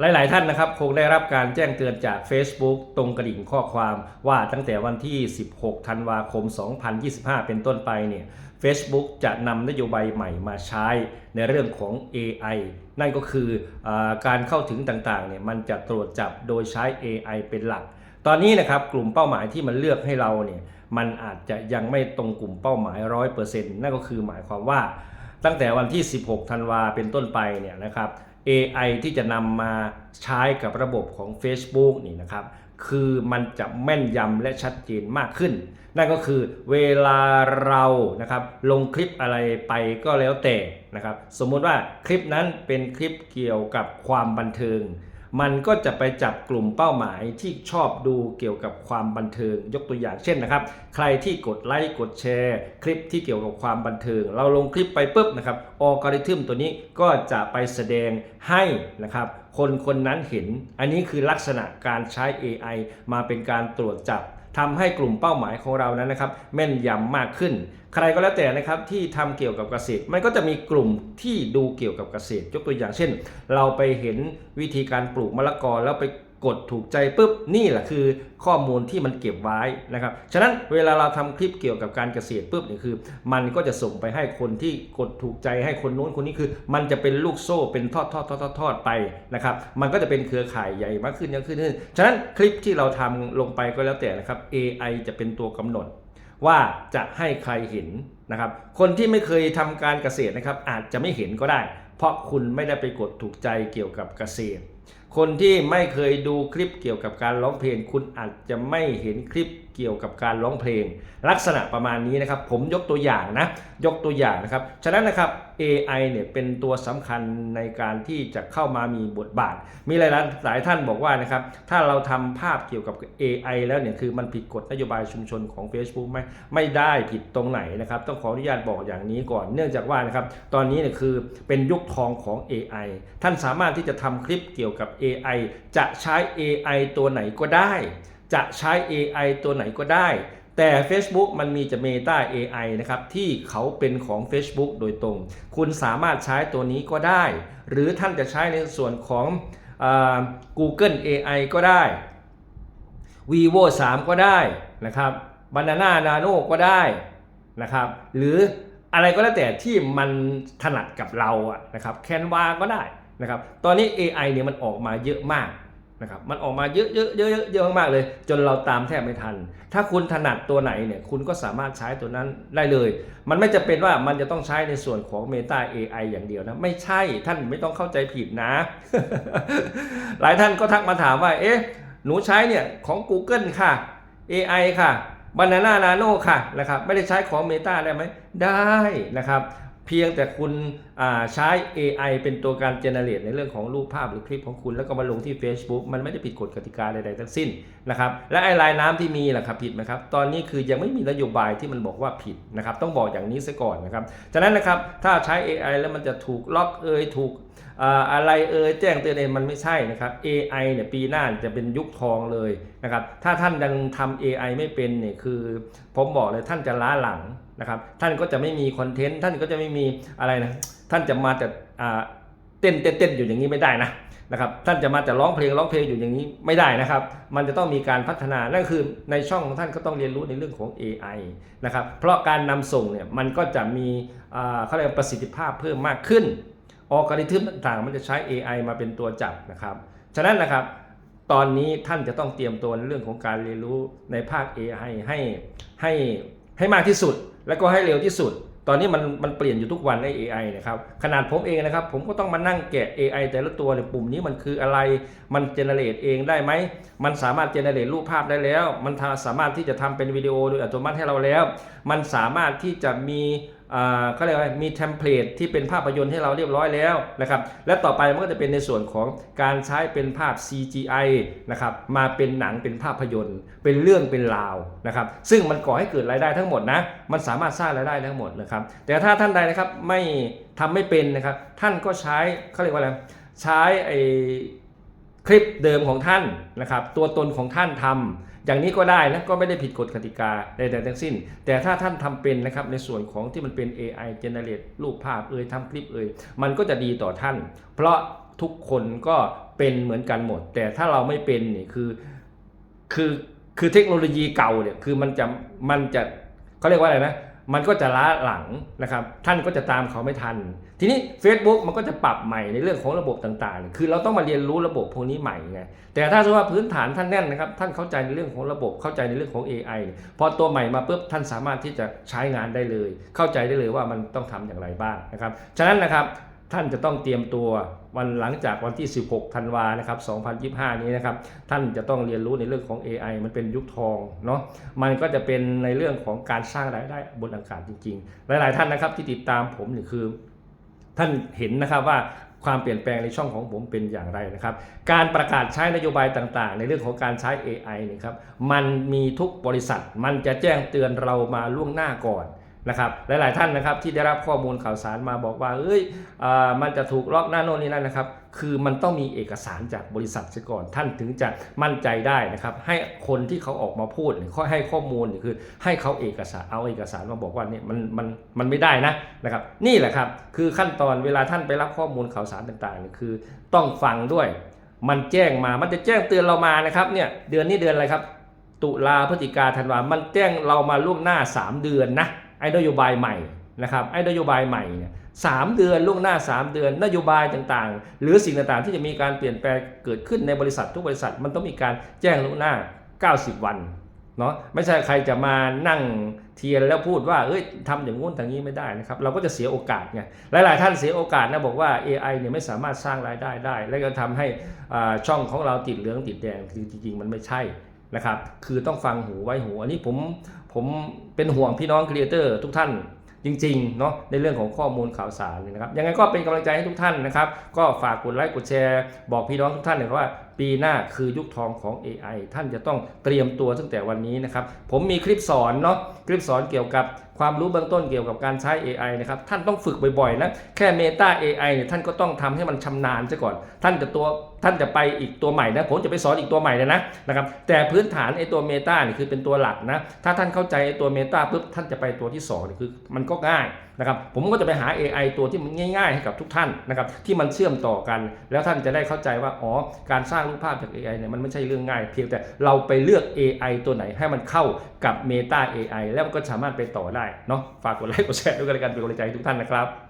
หลาย ๆ ท่านนะครับคงได้รับการแจ้งเตือนจาก Facebook ตรงกระดิ่งข้อความว่าตั้งแต่วันที่ 16 ธันวาคม 2025 เป็นต้นไปเนี่ย Facebook จะนำนโยบายใหม่มาใช้ในเรื่องของ AI นั่นก็คืออการเข้าถึงต่าง ๆ เนี่ยมันจะตรวจจับโดยใช้ AI เป็นหลัก ตอนนี้นะครับกลุ่มเป้าหมายที่มันเลือกให้เราเนี่ยมันอาจจะยังไม่ตรงกลุ่มเป้าหมาย 100%นั่นก็คือหมายความว่า ตั้งแต่วันที่ 16 ธันวาเป็นต้นไปเนี่ยนะครับ AI ที่จะนำมาใช้กับระบบของ Facebook นี่นะครับ คือมันจะแม่นยำและชัดเจนมากขึ้น นั่นก็คือเวลาเรานะครับลงคลิปอะไรไปก็แล้วแต่นะครับ สมมติว่าคลิปนั้นเป็นคลิปเกี่ยวกับความบันเทิง มันก็จะไปจับกลุ่มเป้าหมายที่ชอบดูเกี่ยวกับความบันเทิง ยกตัวอย่างเช่นนะครับ ใครที่กดไลค์กดแชร์ คลิปที่เกี่ยวกับความบันเทิง เราลงคลิปไปปุ๊บนะครับอัลกอริทึมตัวนี้ก็จะไปแสดงให้นะครับ คนคนนั้นเห็น อันนี้คือลักษณะการใช้ AI มาเป็นการตรวจจับ ทำให้กลุ่มเป้าหมายของเรานั้นนะครับแม่นยำมากขึ้น ใครก็แล้วแต่นะครับที่ทำเกี่ยวกับเกษตร มันก็จะมีกลุ่มที่ดูเกี่ยวกับเกษตร ยกตัวอย่างเช่น เราไปเห็นวิธีการปลูกมะละกอแล้วไป กดถูกใจปุ๊บนี่แหละคือข้อมูลที่มันเก็บไว้นะครับ ฉะนั้นเวลาเราทำคลิปเกี่ยวกับการเกษตรปุ๊บนี่คือ มันก็จะส่งไปให้คนที่กดถูกใจให้คนโน้นคนนี้คือ มันจะเป็นลูกโซ่เป็นทอดทอดทอดทอดทอดไปนะครับ มันก็จะเป็นเครือข่ายใหญ่มากขึ้นมากขึ้นขึ้น ฉะนั้นคลิปที่เราทำลงไปก็แล้วแต่นะครับ AI จะเป็นตัวกำหนดว่าจะให้ใครเห็นนะครับ คนที่ไม่เคยทำการเกษตรนะครับอาจจะไม่เห็นก็ได้ เพราะคุณไม่ได้ไปกดถูกใจเกี่ยวกับเกษตร คนที่ไม่เคยดูคลิปเกี่ยวกับการร้องเพลง คุณอาจจะไม่เห็นคลิปเกี่ยวกับการร้องเพลง ลักษณะประมาณนี้นะครับ ผมยกตัวอย่างนะ ยกตัวอย่างนะครับ ฉะนั้นนะครับ AI เนี่ยเป็นตัวสำคัญในการที่จะเข้ามามีบทบาท มีหลายหลายท่านบอกว่านะครับ ถ้าเราทำภาพเกี่ยวกับ AI แล้วเนี่ยคือมันผิดกฎนโยบายชุมชนของ Facebook ไหมไม่ได้ผิดตรงไหนนะครับ ต้องขออนุญาตบอกอย่างนี้ก่อน เนื่องจากว่านะครับ ตอนนี้เนี่ยคือเป็นยุคทองของ AI ท่านสามารถที่จะทำคลิปเกี่ยวกับ AI จะใช้ AI ตัวไหนก็ได้ จะใช้ AI ตัวไหนก็ได้ แต่ Facebook มันมีจะ Meta AI นะครับ ที่เขาเป็นของ Facebook โดยตรง คุณสามารถใช้ตัวนี้ก็ได้ หรือท่านจะใช้ในส่วนของอ Google AI ก็ได้ vivo 3 ก็ได้นะครับ banana nano ก็ได้นะครับ หรืออะไรก็แล้วแต่ที่มันถนัดกับเราอะนะครับ Canva ก็ได้ นะครับตอนนี้ AI เนี่ยมันออกมาเยอะมากนะครับมันออกมาเยอะเยอะเยอะเยอะเยอะมากเลย จนเราตามแทบไม่ทัน ถ้าคุณถนัดตัวไหนเนี่ยคุณก็สามารถใช้ตัวนั้นได้เลย มันไม่จะเป็นว่ามันจะต้องใช้ในส่วนของ Meta AI อย่างเดียวนะ ไม่ใช่ท่านไม่ต้องเข้าใจผิดนะ หลายท่านก็ทักมาถามว่า เอ๊ะ หนูใช้เนี่ยของ Google ค่ะ AI ค่ะ Banana Nano ค่ะนะครับไม่ได้ใช้ของ Meta ได้ไหมได้นะครับ เพียงแต่คุณใช้ AI เป็นตัวการเจเนเรตในเรื่องของรูปภาพหรือคลิปของคุณ แล้วก็มาลงที่ Facebook มันไม่ได้ผิดกฎกติกาใดๆทั้งสิ้นนะครับและไอ้ลายน้ำที่มีล่ะครับผิดไหมครับ ตอนนี้คือยังไม่มีนโยบายที่มันบอกว่าผิดนะครับต้องบอกอย่างนี้ซะก่อนนะครับฉะนั้นนะครับถ้าใช้ AI แล้วมันจะถูกล็อกเอยถูกอ่าอะไรเอ่ยแจ้งเตือนเองมันไม่ใช่นะครับ AI เนี่ยปีหน้าจะเป็นยุคทองเลยนะครับถ้าท่านยังทำ AI ไม่เป็นเนี่ยคือ ผมบอกเลยท่านจะล้าหลัง นะครับท่านก็จะไม่มีคอนเทนต์ท่านก็จะไม่มีอะไรนะท่านจะมาแต่เต้นเต้นเต้นอยู่อย่างนี้ไม่ได้นะนะครับท่านจะมาแต่ร้องเพลงร้องเพลงอยู่อย่างนี้ไม่ได้นะครับ มันจะต้องมีการพัฒนานั่นคือในช่องของท่านก็ต้องเรียนรู้ในเรื่องของ AI นะครับเพราะการนำส่งเนี่ยมันก็จะมีอ่าเขาเรียกว่าประสิทธิภาพเพิ่มมากขึ้นออกริทึมต่างๆ มันจะใช้ AI มาเป็นตัวจับนะครับฉะนั้นนะครับตอนนี้ท่านจะต้องเตรียมตัวในเรื่องของการเรียนรู้ในภาค AI ให้ให้ ให้มากที่สุด แล้วก็ให้เร็วที่สุด ตอนนี้มันมันเปลี่ยนอยู่ทุกวันใน AI นะครับขนาดผมเองนะครับ ผมก็ต้องมานั่งแกะ AI แต่ละตัวเนี่ยปุ่มนี้มันคืออะไรมันเจเนเรตเองได้ไหมมันสามารถเจเนเรตรูปภาพได้แล้ว มันาสามารถที่จะทำเป็นวิดีโอโดยอัตโนมัติให้เราแล้ว มันสามารถที่จะมี เขาเรียกว่ามีเทมเพลตที่เป็นภาพยนตร์ให้เราเรียบร้อยแล้วนะครับและต่อไปมันก็จะเป็นในส่วนของการใช้เป็นภาพ CGI นะครับมาเป็นหนังเป็นภาพยนตร์ เป็นเรื่องเป็นราวนะครับซึ่งมันก่อให้เกิดรายได้ทั้งหมดนะมันสามารถสร้างรายได้ทั้งหมดนะครับแต่ถ้าท่านใดนะครับไม่ทำไม่เป็นนะครับท่านก็ใช้เขาเรียกว่าอะไรใช้ไอ คลิปเดิมของท่านนะครับ ตัวตนของท่านทำอย่างนี้ก็ได้นะก็ไม่ได้ผิดกฎกติกาใดๆทั้งสิ้น แต่ถ้าท่านทำเป็นนะครับในส่วนของที่มันเป็น AI generate รูปภาพเอ่ยทำคลิปเอ่ยมันก็จะดีต่อท่าน เพราะทุกคนก็เป็นเหมือนกันหมด แต่ถ้าเราไม่เป็นนี่คือคือคือเทคโนโลยีเก่าเนี่ยคือมันจะมันจะเขาเรียกว่าอะไรนะ มันก็จะล้าหลังนะครับ ท่านก็จะตามเขาไม่ทัน ทีนี้ Facebook มันก็จะปรับใหม่ในเรื่องของระบบต่างๆ คือเราต้องมาเรียนรู้ระบบพวกนี้ใหม่ไง แต่ถ้าสมมติว่าพื้นฐานท่านแน่นนะครับ ท่านเข้าใจในเรื่องของระบบ เข้าใจในเรื่องของ AI เนี่ยพอตัวใหม่มาปุ๊บท่านสามารถที่จะใช้งานได้เลย เข้าใจได้เลยว่ามันต้องทำอย่างไรบ้างนะครับ ฉะนั้นนะครับ ท่านจะต้องเตรียมตัววันหลังจากวันที่ 16 ธันวานะครับ 2025 นี้นะครับ ท่านจะต้องเรียนรู้ในเรื่องของ AI มันเป็นยุคทองเนาะ มันก็จะเป็นในเรื่องของการสร้างรายได้บนอากาศจริงๆ หลายๆท่านนะครับที่ติดตามผมนี่คือ ท่านเห็นนะครับว่าความเปลี่ยนแปลงในช่องของผมเป็นอย่างไรนะครับ การประกาศใช้นโยบายต่างๆ ในเรื่องของการใช้ AI เนะครับ มันมีทุกบริษัท มันจะแจ้งเตือนเรามาล่วงหน้าก่อน นะครับหลาย ๆ ท่านนะครับที่ได้รับข้อมูลข่าวสารมาบอกว่าเอ้ยอมันจะถูกล็อกหน้าโน่นนี่นั่นนะครับ คือมันต้องมีเอกสารจากบริษัทเสียก่อนท่านถึงจะมั่นใจได้นะครับ ให้คนที่เขาออกมาพูดหรือให้ข้อมูลคือให้เขาเอกสารเอาเอกสารมาบอกว่าเนี่ยมันมันมันไม่ได้นะนะครับ นี่แหละครับคือขั้นตอนเวลาท่านไปรับข้อมูลข่าวสารต่างๆเนี่ยคือ ต้องฟังด้วย มันแจ้งมามันจะแจ้งเตือนเรามานะครับเนี่ยเดือนนี้เดือนอะไรครับ ตุลาพฤศจิกาธันวามันแจ้งเรามาล่วงหน้า 3 เดือนนะ ไอ้นโยบายใหม่นะครับไอ้นโยบายใหม่เนี่ยสามเดือนล่วงหน้า 3 เดือน นโยบายต่างๆ หรือสิ่งต่างๆ ที่จะมีการเปลี่ยนแปลงเกิดขึ้นในบริษัททุกบริษัทมันต้องมีการแจ้งล่วงหน้า 90 วันเนาะไม่ใช่ใครจะมานั่งเทียนแล้วพูดว่าเอ้ยทำอย่างงู้นอย่างนี้ไม่ได้นะครับเราก็จะเสียโอกาสไงหลาย ๆ ท่านเสียโอกาสนะบอกว่า AI เนี่ยไม่สามารถสร้างรายได้ได้ แล้วก็ทำให้อ่าช่องของเราติดเหลืองติดแดงคือจริงๆ มันไม่ใช่นะครับ คือต้องฟังหูไว้หู อันนี้ผม ผมเป็นห่วงพี่น้องครีเอเตอร์ทุกท่านจริงๆเนาะในเรื่องของข้อมูลข่าวสารเนี่ยนะครับยังไงก็เป็นกำลังใจให้ทุกท่านนะครับ ก็ฝากกดไลค์กดแชร์ บอกพี่น้องทุกท่านเลยว่า ปีหน้าคือยุคทองของ AI ท่านจะต้องเตรียมตัวตั้งแต่วันนี้นะครับ ผมมีคลิปสอนเนาะคลิปสอนเกี่ยวกับความรู้เบื้องต้นเกี่ยวกับการใช้ AI นะครับท่านต้องฝึกบ่อยๆนะแค่ Meta AI เนี่ยท่านก็ต้องทำให้มันชำนาญซะก่อน ท่านจะตัวท่านจะไปอีกตัวใหม่นะผมจะไปสอนอีกตัวใหม่เลยนะนะครับแต่พื้นฐานไอ้ตัว Meta นี่ยคือเป็นตัวหลักนะถ้าท่านเข้าใจไอ้ตัว Meta ปุ๊บท่านจะไปตัวที่2นี่คือมันก็ง่ายนะครับผมก็จะไปหา AI ตัวที่มันง่าย ๆ ให้กับทุกท่านนะครับที่มันเชื่อมต่อกัน แล้วท่านจะได้เข้าใจว่าอ๋อการสร้างรูปภาพจาก AI เนี่ยมันไม่ใช่เรื่องง่าย เพียงแต่เราไปเลือก AI ตัวไหนให้มันเข้ากับ Meta AI แล้วมันก็สามารถไปต่อได้เนาะฝากกดไลค์กดแชร์ด้วยกันแล้วกันเป็นกำลังใจให้ทุกท่านนะครับ